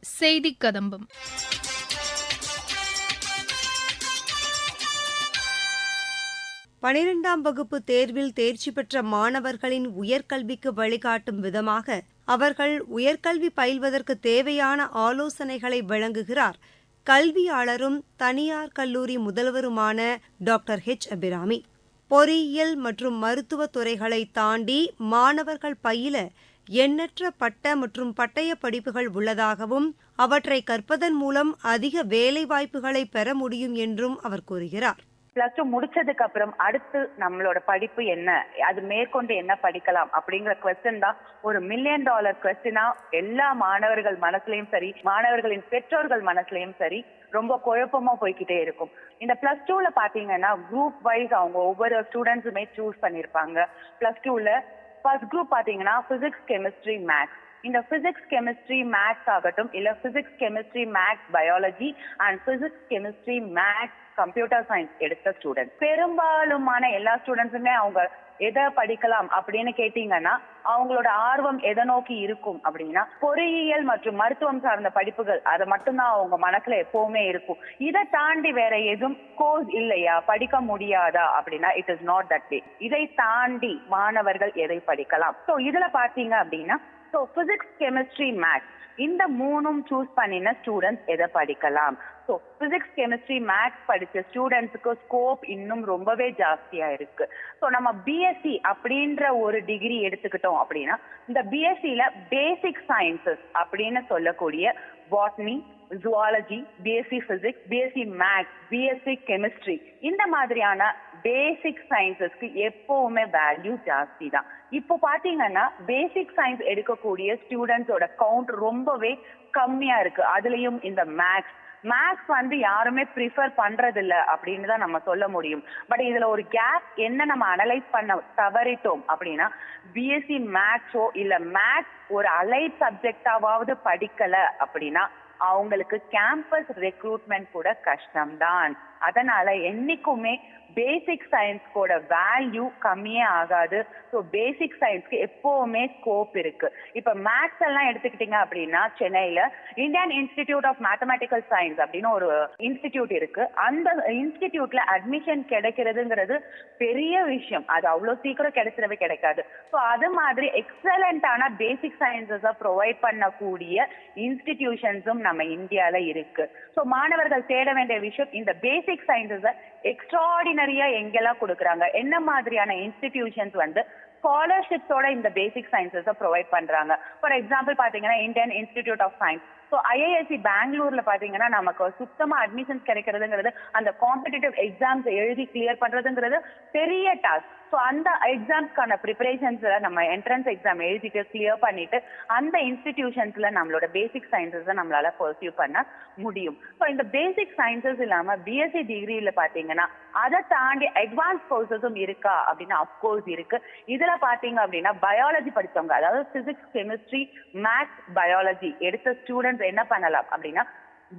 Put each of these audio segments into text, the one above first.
செய்தி கதம்பம். பனிரெண்டாம் வகுப்பு தேர்வில் தேர்ச்சி பெற்ற மாணவர்களின் உயர்கல்விக்கு வழிகாட்டும் விதமாக அவர்கள் உயர்கல்வி பயில்வதற்கு தேவையான ஆலோசனைகளை வழங்குகிறார். கல்வியாளரும் தனியார் கல்லூரி முதல்வருமான டாக்டர் ஹெச். அபிராமி. பொறியியல் மற்றும் மருத்துவ துறைகளை தாண்டி மாணவர்கள் பயில எண்ணற்ற பட்ட மற்றும் பட்டய படிப்புகள் உள்ளதாகவும் அவற்றை கற்பதன் மூலம் அதிக வேலை வாய்ப்புகளை பெற முடியும் என்றும் அவர் கூறுகிறார். பிளஸ் டூ முடிச்சதுக்கு அப்புறம் அடுத்து நம்மளோட படிப்பு என்ன? அது மேற்கொண்டு என்ன படிக்கலாம்? அப்படிங்கிற கொஸ்டின் தான் ஒரு மில்லியன் டாலர் கொஸ்டினா எல்லா மாணவர்கள் மனசுலயும் சரி மாணவர்களின் பெற்றோர்கள் மனசுலயும் சரி ரொம்ப குழப்பமா போய்கிட்டே இருக்கும். இந்த பிளஸ் டூல பாத்தீங்கன்னா குரூப் வைஸ் அவங்க ஒவ்வொரு ஸ்டூடெண்ட்ஸுமே சூஸ் பண்ணிருப்பாங்க. பிளஸ் டூல ஃபர்ஸ்ட் குரூப் பாத்தீங்கன்னா பிசிக்ஸ் கெமிஸ்ட்ரி மேக்ஸ் இந்த பிசிக்ஸ் கெமிஸ்ட்ரி மேக்ஸ் ஆகட்டும் இல்ல physics chemistry maths biology and physics chemistry maths computer science எடுத்த ஸ்டூடெண்ட் பெரும்பாலுமான எல்லா ஸ்டூடெண்ட்ஸுமே அவங்க எதை படிக்கலாம் அப்படின்னு கேட்டீங்கன்னா அவங்களோட ஆர்வம் எதை நோக்கி இருக்கும் அப்படின்னா பொறியியல் மற்றும் மருத்துவம் சார்ந்த படிப்புகள். அதை மட்டும்தான் அவங்க மனசுல எப்பவுமே இருக்கும். இதை தாண்டி வேற எதுவும் கோர்ஸ் இல்லையா? படிக்க முடியாதா? அப்படின்னா it is not that way இதை தாண்டி மாணவர்கள் எதை படிக்கலாம்? ஸோ இதுல பாத்தீங்க அப்படின்னா ஸோ பிசிக்ஸ் கெமிஸ்ட்ரி மேக்ஸ் இந்த மூணும் சூஸ் பண்ணின ஸ்டூடெண்ட்ஸ் எதை படிக்கலாம்? ஸோ பிசிக்ஸ் கெமிஸ்ட்ரி மேக்ஸ் படிச்ச ஸ்டூடெண்ட்ஸுக்கு ஸ்கோப் இன்னும் ரொம்பவே ஜாஸ்தியா இருக்கு. ஸோ நம்ம பிஎஸ்சி அப்படின்ற ஒரு டிகிரி எடுத்துக்கிட்டோம் அப்படின்னா இந்த பிஎஸ்சியில பேசிக் சயின்சஸ் அப்படின்னு சொல்லக்கூடிய botany zoology BSc physics BSc maths BSc chemistry இந்த மாதிரியான பேசிக் சயின்சஸ்க்கு எப்பவுமே வேல்யூ ஜாஸ்தி தான் இப்போ பாத்தீங்கன்னா பேசிக் சயின்ஸ் எடுக்கக்கூடிய ஸ்டூடெண்ட்ஸோட கவுண்ட் ரொம்பவே கம்மியா இருக்கு. அதுலயும் இந்த மேக்ஸ் மேக்ஸ் வந்து யாருமே ப்ரிஃபர் பண்றது இல்ல அப்படின்னு தான் நம்ம சொல்ல முடியும். பட் இதுல ஒரு கேப் என்ன நம்ம அனலைஸ் பண்ண தவறிட்டோம் அப்படின்னா பிஎஸ்சி மேக்ஸோ இல்ல மேக்ஸ் ஒரு அலைட் சப்ஜெக்டாவது படிக்கல அப்படின்னா அவங்களுக்கு கேம்பஸ் ரெக்ரூட்மெண்ட் கூட கஷ்டம்தான். அதனால என்னைக்குமே பேசிக் சயின்ஸ்கோட வேல்யூ கம்மியே ஆகாது. ஸோ பேசிக் சயின்ஸ்க்கு எப்போவுமே ஸ்கோப் இருக்கு. இப்போ மேக்ஸ் எல்லாம் எடுத்துக்கிட்டீங்க அப்படின்னா சென்னையில Indian institute of mathematical science அப்படின்னு ஒரு இன்ஸ்டிடியூட் இருக்கு. அந்த இன்ஸ்டிடியூட்ல அட்மிஷன் கிடைக்கிறதுங்கிறது பெரிய விஷயம். அது அவ்வளோ சீக்கிரம் கிடைச்சிடவே கிடைக்காது. ஸோ அது மாதிரி எக்ஸலண்டான பேசிக் சயின்சஸை ப்ரொவைட் பண்ணக்கூடிய இன்ஸ்டிடியூஷன்ஸும் நம்ம இந்தியாவில் இருக்கு. ஸோ மாணவர்கள் தேட வேண்டிய விஷயம் இந்த பேசிக் சயின்சஸை எக்ஸ்ட்ராடினரியா எங்கெல்லாம் கொடுக்குறாங்க? என்ன மாதிரியான இன்ஸ்டிடியூஷன்ஸ் வந்து ஸ்காலர்ஷிப்ஸோட இந்த பேசிக் சயின்சஸை ப்ரொவைட் பண்றாங்க? ஃபார் எக்ஸாம்பிள் பாத்தீங்கன்னா Indian institute of science so IISc பெங்களூர்ல பாத்தீங்கன்னா நமக்கு சுத்தமா அட்மிஷன்ஸ் கிடைக்கிறதுங்கிறது அந்த காம்படிட்டிவ் எக்ஸாம்ஸ் எழுதி கிளியர் பண்றதுங்கிறது பெரிய டாஸ்க் ஸோ அந்த எக்ஸாம்ஸ்க்கான ப்ரிப்பரேஷன்ஸ்ல நம்ம என்ட்ரன்ஸ் எக்ஸாம் எழுதிட்டு கிளியர் பண்ணிட்டு அந்த இன்ஸ்டிடியூஷன்ஸ்ல நம்மளோட பேசிக் சயின்சஸை நம்மளால பர்சியூ பண்ண முடியும். ஸோ இந்த பேசிக் சயின்சஸ் இல்லாம பிஎஸ்சி டிகிரியில பாத்தீங்கன்னா அதை தாண்டி அட்வான்ஸ் கோர்சஸும் இருக்கா அப்படின்னா அப்கோர்ஸ் இருக்கு. இதுல பாத்தீங்க அப்படின்னா பயாலஜி படித்தவங்க அதாவது பிசிக்ஸ் கெமிஸ்ட்ரி மேத்ஸ் பயாலஜி எடுத்த ஸ்டூடெண்ட்ஸ் என்ன பண்ணலாம் அப்படின்னா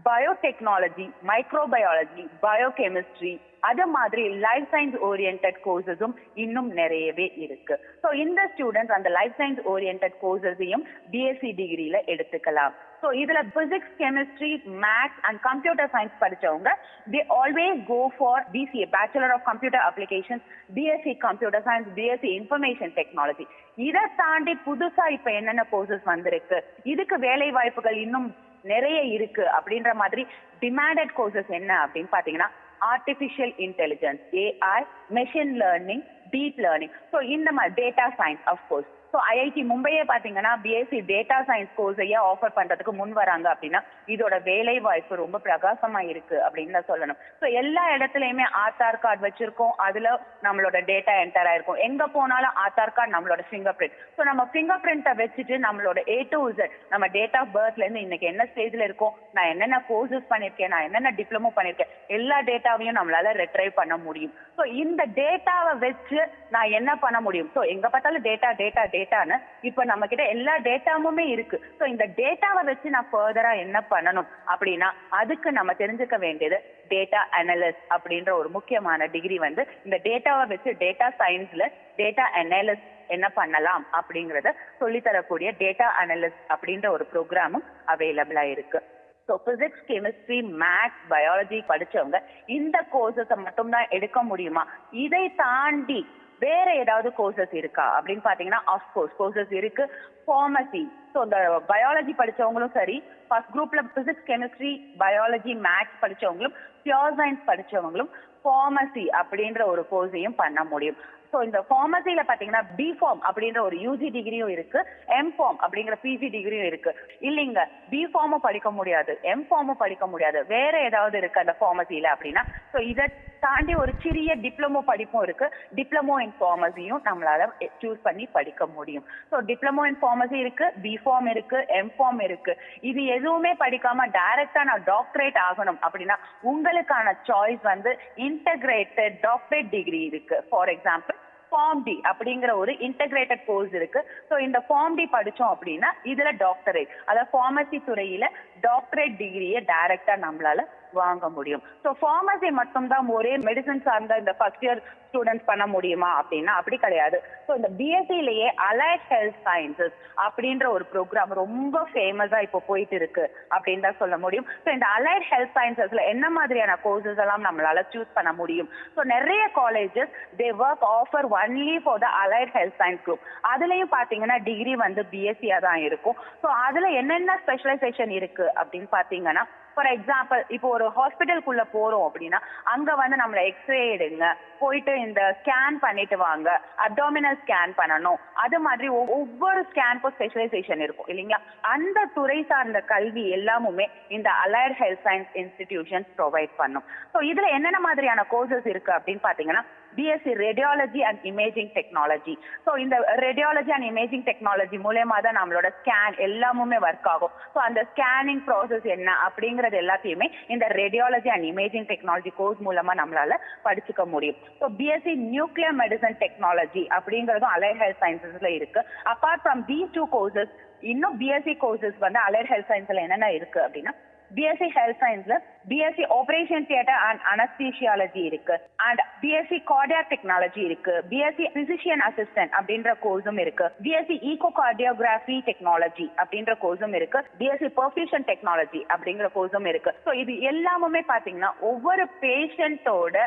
பயோடெக்னாலஜி மைக்ரோபயாலஜி பயோகெமிஸ்ட்ரி அது மாதிரி லைஃப் சயின்ஸ் ஓரியன்ட் கோர்சஸும் இன்னும் நிறையவே இருக்கு. ஸோ இந்த ஸ்டூடெண்ட்ஸ் அந்த லைஃப் சயின்ஸ் ஓரியன்ட் கோர்சஸையும் பிஎஸ்சி டிகிரியில எடுத்துக்கலாம். ஸோ இதுல physics chemistry maths and computer science படிச்சவங்க they always go for BCA bachelor of computer application BSc computer science BSc information technology இதை தாண்டி புதுசா இப்ப என்னென்ன கோர்சஸ் வந்திருக்கு? இதுக்கு வேலை வாய்ப்புகள் இன்னும் நிறைய இருக்கு அப்படின்ற மாதிரி டிமாண்டட் கோர்சஸ் என்ன அப்படின்னு பாத்தீங்கன்னா artificial intelligence AI machine learning deep learning so இந்த மாதிரி data science of course so IIT மும்பையே பார்த்தீங்கன்னா பிஎஸ்சி டேட்டா சயின்ஸ் கோர்ஸையே ஆஃபர் பண்றதுக்கு முன் வராங்க அப்படின்னா இதோட வேலை வாய்ப்பு ரொம்ப பிரகாசமா இருக்கு அப்படின்னு தான் சொல்லணும். ஸோ எல்லா இடத்துலயுமே ஆதார் கார்டு வச்சிருக்கோம். அதுல நம்மளோட டேட்டா என்டர் ஆயிருக்கும். எங்க போனாலும் ஆதார் கார்டு நம்மளோட ஃபிங்கர் பிரிண்ட் ஸோ நம்ம ஃபிங்கர் பிரிண்ட்டை வச்சுட்டு நம்மளோட ஏ டு இசட் நம்ம டேட் ஆஃப் பர்த்ல இருந்து இன்னைக்கு என்ன ஸ்டேஜ்ல இருக்கோம் நான் என்னென்ன கோர்சஸ் பண்ணிருக்கேன் நான் என்னென்ன டிப்ளமோ பண்ணிருக்கேன் எல்லா டேட்டாவையும் நம்மளால ரெட்ரைவ் பண்ண முடியும். ஸோ இந்த டேட்டாவை வச்சு நான் என்ன பண்ண முடியும்? ஸோ எங்க பார்த்தாலும் டேட்டா டேட்டா டேட்டான்னு இப்ப நம்ம கிட்ட எல்லா டேட்டாவுமே இருக்கு. ஸோ இந்த டேட்டாவை வச்சு நான் ஃபர்தரா என்ன பண்ணணும் அப்படின்னா அதுக்கு நம்ம தெரிஞ்சுக்க வேண்டியது டேட்டா அனலிஸ்ட் அப்படின்ற ஒரு முக்கியமான டிகிரி வந்து இந்த டேட்டாவை வச்சு டேட்டா சயின்ஸ்ல டேட்டா அனலிஸ்ட் என்ன பண்ணலாம் அப்படிங்கறத சொல்லித்தரக்கூடிய டேட்டா அனலிஸ்ட் அப்படின்ற ஒரு ப்ரோக்ராமும் அவைலபிளா இருக்கு. So physics chemistry maths biology படிச்சவங்க இந்த கோர்சஸை மட்டும்தான் எடுக்க முடியுமா? இதை தாண்டி வேற ஏதாவது கோர்சஸ் இருக்கா? அப்படின்னு பாத்தீங்கன்னா அஃப்கோர்ஸ் கோர்சஸ் இருக்கு. ஃபார்மசி ஸோ இந்த பயாலஜி படிச்சவங்களும் சரி ஃபர்ஸ்ட் குரூப்ல பிசிக்ஸ் கெமிஸ்ட்ரி பயாலஜி மேத்ஸ் படிச்சவங்களும் பியோர் சயின்ஸ் படிச்சவங்களும் ஃபார்மசி அப்படின்ற ஒரு கோர்ஸையும் பண்ண முடியும். ஸோ இந்த ஃபார்மசியில பாத்தீங்கன்னா பி ஃபார்ம் அப்படின்ற ஒரு யூஜி டிகிரியும் இருக்கு. எம் ஃபார்ம் அப்படிங்கிற பிஜி டிகிரியும் இருக்கு. இல்லைங்க பி ஃபார்மும் படிக்க முடியாது. எம் ஃபார்மும் படிக்க முடியாது. வேற ஏதாவது இருக்கு அந்த ஃபார்மசியில அப்படின்னா. ஸோ இதை தாண்டி ஒரு சிறிய டிப்ளமோ படிப்பும் இருக்கு. டிப்ளமோ இன் ஃபார்மசியும் நம்மளால சூஸ் பண்ணி படிக்க முடியும். ஸோ டிப்ளமோ இன் ஃபார்மசி இருக்கு பி ஃபார்ம் இருக்கு எம் ஃபார்ம் இருக்கு. இது எதுவுமே படிக்காம டைரக்டா நான் டாக்டரேட் ஆகணும் அப்படின்னா உங்களுக்கான சாய்ஸ் வந்து இன்டகிரேட்டட் டாக்டரேட் டிகிரி இருக்கு. ஃபார் எக்ஸாம்பிள் ஃபார்ம் டி அப்படிங்கிற ஒரு இன்டகிரேட்டட் கோர்ஸ் இருக்கு. ஸோ இந்த ஃபார்ம் டி படிச்சோம் அப்படின்னா இதுல டாக்டரேட் அதாவது ஃபார்மசி துறையில டாக்டரேட் டிகிரியை டைரக்டா நம்மளால வாங்க முடியும். ஸோ ஃபார்மசி மட்டும்தான் ஒரே மெடிசன் சார்ந்த இந்த ஃபர்ஸ்ட் இயர் ஸ்டூடெண்ட்ஸ் பண்ண முடியுமா அப்படின்னா அப்படி கிடையாது. ஸோ இந்த பிஎஸ்சிலேயே அலைட் ஹெல்த் சயின்சஸ் அப்படின்ற ஒரு ப்ரோக்ராம் ரொம்ப ஃபேமஸா இப்போ போயிட்டு இருக்கு அப்படின்னு தான் சொல்ல முடியும். ஸோ இந்த அலைட் ஹெல்த் சயின்சஸ்ல என்ன மாதிரியான கோர்சஸ் எல்லாம் நம்மளால சூஸ் பண்ண முடியும்? ஸோ நிறைய colleges they work offer only for the allied health science group அதுலயும் பாத்தீங்கன்னா டிகிரி வந்து பிஎஸ்சியா தான் இருக்கும். ஸோ அதுல என்னென்ன ஸ்பெஷலைசேஷன் இருக்கு அப்படின்னு பாத்தீங்கன்னா ஃபார் எக்ஸாம்பிள் இப்போ ஒரு ஹாஸ்பிட்டலுக்குள்ள போறோம் அப்படின்னா அங்க வந்து நம்மள எக்ஸ்ரே எடுங்க. போயிட்டு இந்த ஸ்கேன் பண்ணிட்டு வாங்க. அப்டாமினல் ஸ்கேன் பண்ணணும். அது மாதிரி ஒவ்வொரு ஸ்கேனுக்கும் ஸ்பெஷலைசேஷன் இருக்கும் இல்லைங்களா? அந்த துறை சார்ந்த கல்வி எல்லாமுமே இந்த allied health science institution provide பண்ணும். ஸோ இதுல என்னென்ன மாதிரியான கோர்சஸ் இருக்கு அப்படின்னு பாத்தீங்கன்னா BSc radiology and imaging technology so இந்த ரேடியாலஜி அண்ட் இமேஜிங் டெக்னாலஜி மூலயமா தான் நம்மளோட ஸ்கேன் எல்லாமுமே ஒர்க் ஆகும். ஸோ அந்த ஸ்கேனிங் ப்ராசஸ் என்ன அப்படிங்கறது எல்லாத்தையுமே இந்த radiology and imaging technology course மூலமா நம்மளால படிச்சுக்க முடியும். So BSc nuclear medicine technology அப்படிங்கறதும் allied health சயின்சஸ்ல இருக்கு. Apart from these two courses இன்னும் பிஎஸ்சி கோர்சஸ் வந்து அலைட் ஹெல்த் சயின்ஸ்ல என்னென்ன இருக்கு அப்படின்னா பிஎஸ்சி ஹெல்த் சயின்ஸ்ல BSc operation theatre and anaesthesiology இருக்கு. அண்ட் பிஎஸ்சி கார்டியாக் டெக்னாலஜி இருக்கு. பிஎஸ்சி பிசிஷியன் அசிஸ்டன்ட் அப்படின்ற கோர்ஸும் இருக்கு. பிஎஸ்சி ஈகோ கார்டியோகிராஃபி டெக்னாலஜி அப்படின்ற கோர்ஸும் இருக்கு. பிஎஸ்சி பர்ஃபியூஷன் டெக்னாலஜி அப்படிங்கிற கோர்ஸும் இருக்கு. ஸோ இது எல்லாமுமே பாத்தீங்கன்னா ஒவ்வொரு பேஷண்டோட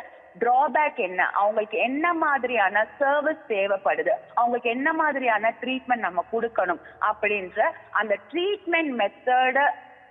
டிராபேக் என்ன? அவங்களுக்கு என்ன மாதிரியான சர்வீஸ் தேவைப்படுது? அவங்களுக்கு என்ன மாதிரியான ட்ரீட்மெண்ட் நம்ம கொடுக்கணும்? அப்படின்ற அந்த ட்ரீட்மெண்ட் மெத்தட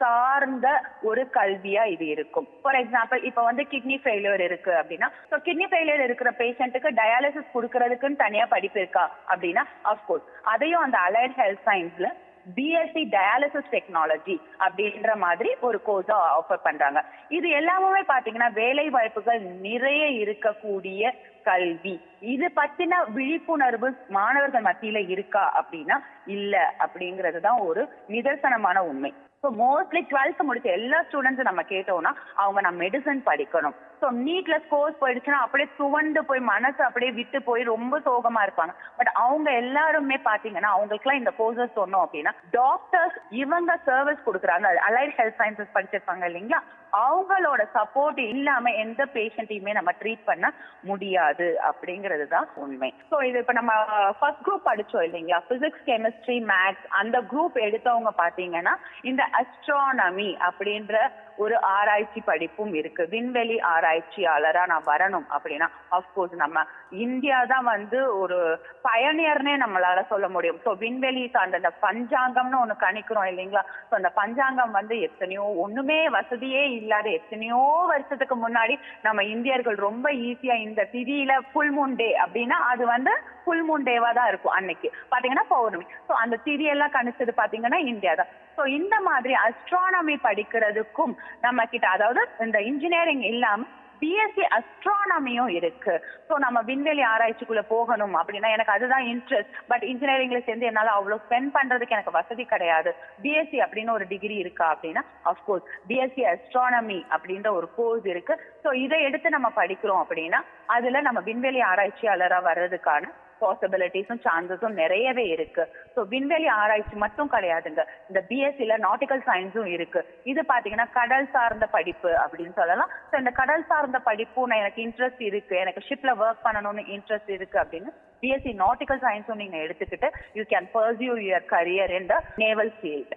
சார்ந்த ஒரு கல்வியா இது இருக்கும். ஃபார் எக்ஸாம்பிள் இப்போ வந்து கிட்னி ஃபெயிலியர் இருக்கு அப்படின்னா ஸோ கிட்னி ஃபெயிலியர் இருக்கிற பேஷண்ட்டுக்கு டயாலிசிஸ் கொடுக்கறதுக்குன்னு தனியா படிப்பு இருக்கா அப்படின்னா அஃப்கோர்ஸ் அதையும் அந்த அலைட் ஹெல்த் சயின்ஸ்ல பிஎஸ்சி டயாலிசிஸ் டெக்னாலஜி அப்படின்ற மாதிரி ஒரு கோர்ஸை ஆஃபர் பண்றாங்க. இது எல்லாமே பாத்தீங்கன்னா வேலை வாய்ப்புகள் நிறைய இருக்கக்கூடிய கல்வி. இது பத்தின விழிப்புணர்வு மாணவர்கள் மத்தியில இருக்கா அப்படின்னா இல்ல அப்படிங்கிறது தான் ஒரு நிதர்சனமான உண்மை. ஸோ மோஸ்ட்லி டுவெல்த் முடிச்ச எல்லா ஸ்டூடெண்ட்ஸும் நம்ம கேட்டோம்னா அவங்க நான் மெடிசன் படிக்கணும். ஸோ நீட்ல ஸ்கோர்ஸ் போயிடுச்சுன்னா அப்படியே துவண்டு போய் மனசு அப்படியே விட்டு போய் ரொம்ப சோகமா இருப்பாங்க. பட் அவங்க எல்லாருமே பாத்தீங்கன்னா அவங்களுக்குலாம் இந்த கோர்சஸ் சொன்னோம் அப்படின்னா டாக்டர்ஸ் இவங்க சர்வீஸ் கொடுக்குறாங்க. அலைட் ஹெல்த் சயின்சஸ் படிச்சிருப்பாங்க இல்லைங்களா? அவங்களோட சப்போர்ட் இல்லாம எந்த பேஷண்ட்டையுமே நம்ம ட்ரீட் பண்ண முடியாது அப்படிங்கிறது தான் உண்மை. ஸோ இது இப்ப நம்ம ஃபர்ஸ்ட் குரூப் படிச்சோம் இல்லைங்களா? பிசிக்ஸ் கெமிஸ்ட்ரி மேத்ஸ் அந்த குரூப் எடுத்தவங்க பாத்தீங்கன்னா இந்த அஸ்ட்ரானமி அப்படின்ற ஒரு ஆராய்ச்சி படிப்பும் இருக்கு. விண்வெளி ஆராய்ச்சியாளரா நான் வரணும் அப்படின்னா அஃப்கோர்ஸ் நம்ம இந்தியா தான் வந்து ஒரு பயனியர்னே நம்மளால சொல்ல முடியும். ஸோ விண்வெளி சார்ந்த அந்த பஞ்சாங்கம்னு ஒண்ணு கணிக்கிறோம் இல்லைங்களா? ஸோ அந்த பஞ்சாங்கம் வந்து எத்தனையோ ஒண்ணுமே வசதியே இல்லாத எத்தனையோ வருஷத்துக்கு முன்னாடி நம்ம இந்தியர்கள் ரொம்ப ஈஸியா இந்த திதியில ஃபுல் மூன் டே அப்படின்னா அது வந்து ஃபுல் மூன் டேவா தான் இருக்கும் அன்னைக்கு. பாத்தீங்கன்னா பௌர்ணமி. ஸோ அந்த திதி எல்லாம் கணிச்சது பாத்தீங்கன்னா இந்தியா தான். ஸோ இந்த மாதிரி அஸ்ட்ரானமி படிக்கிறதுக்கும் நம்ம கிட்ட அதாவது இந்த இன்ஜினியரிங் இல்லாம பிஎஸ்சி அஸ்ட்ரானமியும் இருக்கு. ஸோ நம்ம விண்வெளி ஆராய்ச்சிக்குள்ள போகணும் அப்படின்னா எனக்கு அதுதான் இன்ட்ரெஸ்ட் பட் இன்ஜினியரிங்ல சேர்ந்து என்னால அவ்வளவு ஸ்பெண்ட் பண்றதுக்கு எனக்கு வசதி கிடையாது. பிஎஸ்சி அப்படின்னு ஒரு டிகிரி இருக்கா அப்படின்னா அஃப்கோர்ஸ் பிஎஸ்சி அஸ்ட்ரானமி அப்படின்ற ஒரு கோர்ஸ் இருக்கு. ஸோ இதை எடுத்து நம்ம படிக்கிறோம் அப்படின்னா அதுல நம்ம விண்வெளி ஆராய்ச்சியாளரா வர்றதுக்கான பாசிபிலிட்டிஸும் சான்சஸும் நிறையவே இருக்கு. ஸோ விண்வெளி ஆராய்ச்சி மட்டும் கிடையாதுங்க. இந்த பிஎஸ்சில நாட்டிக்கல் சயின்ஸும் இருக்கு. இது பாத்தீங்கன்னா கடல் சார்ந்த படிப்பு அப்படின்னு சொல்லலாம். ஸோ இந்த கடல் சார்ந்த படிப்பும் நான் எனக்கு இன்ட்ரெஸ்ட் இருக்கு. எனக்கு ஷிப்ல ஒர்க் பண்ணணும்னு இன்ட்ரெஸ்ட் இருக்கு அப்படின்னு பிஎஸ்சி நாட்டிக்கல் சயின்ஸும் நீங்க எடுத்துக்கிட்டு you can pursue your career in the naval field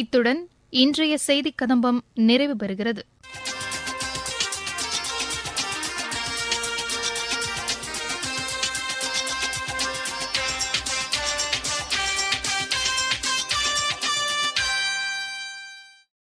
இத்துடன் இன்றைய செய்திக் கதம்பம் நிறைவு பெறுகிறது.